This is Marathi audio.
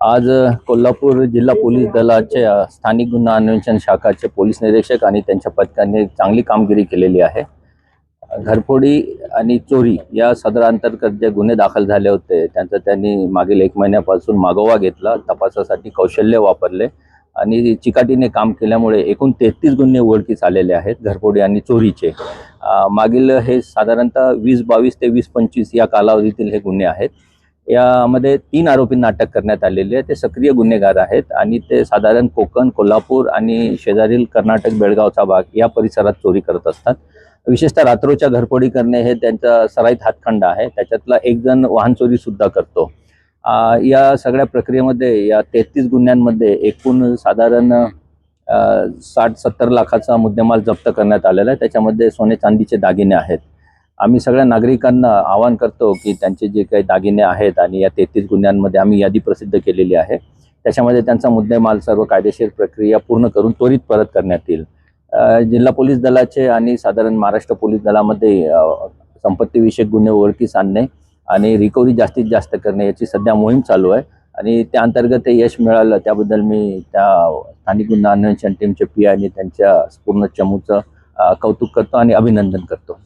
आज कोल्हापूर जिल्हा पोलीस दलाचे स्थानिक गुन्हा अन्वेषण शाखाचे पोलीस निरीक्षक आणि त्यांच्या पथकाने चांगली कामगिरी केलेली आहे. घरफोडी आणि चोरी या सदरांतर्गत जे गुन्हे दाखल झाले होते त्यांचा त्यांनी मागील एक महिन्यापासून मागोवा घेतला तपासासाठी कौशल्य वापरले आणि चिकाटीने काम केल्यामुळे एकूण तेहतीस गुन्हे उघडकीस आलेले आहेत घरफोडी आणि चोरीचे. मागील हे साधारणतः वीस बावीस ते वीस पंचवीस या कालावधीतील हे गुन्हे आहेत. यामध्ये तीन आरोपींना अटक करण्यात आलेली आहे ते सक्रिय गुन्हेगार आहेत आणि ते साधारण कोकण कोल्हापूर आणि शेजारील कर्नाटक बेळगावचा भाग या परिसरात चोरी करत असतात. विशेषतः रात्रोच्या घरफोडी करणे हे त्यांचा सराईत हातखंड आहे. त्याच्यातला एक जण वाहन चोरी सुद्धा करतो. या सगळ्या प्रक्रियेमध्ये या तेहतीस गुन्ह्यांमध्ये एकूण साधारण साठ सत्तर लाखाचा मुद्देमाल जप्त करण्यात आलेला आहे. त्याच्यामध्ये सोने चांदीचे दागिने आहेत. आम्ही सगळ्या नागरिकांना आवाहन करतो की त्यांचे जे काही दागिने आहेत आणि या तेहतीस गुन्ह्यांमध्ये आम्ही यादी प्रसिद्ध केलेली आहे. त्याच्यामध्ये त्यांचा मुद्देमाल सर्व कायदेशीर प्रक्रिया पूर्ण करून त्वरित परत करण्यात येईल. जिल्हा पोलीस दलाचे आणि साधारण महाराष्ट्र पोलीस दलामध्ये संपत्तीविषयक गुन्हे ओळखीस आणणे आणि रिकव्हरी जास्तीत जास्त करणे याची सध्या मोहीम चालू आहे. आणि त्या अंतर्गत ते यश मिळालं त्याबद्दल मी त्या स्थानिक गुन्हा अन्वेषण टीमचे पी आणि त्यांच्या पूर्ण चमूचं कौतुक करतो आणि अभिनंदन करतो.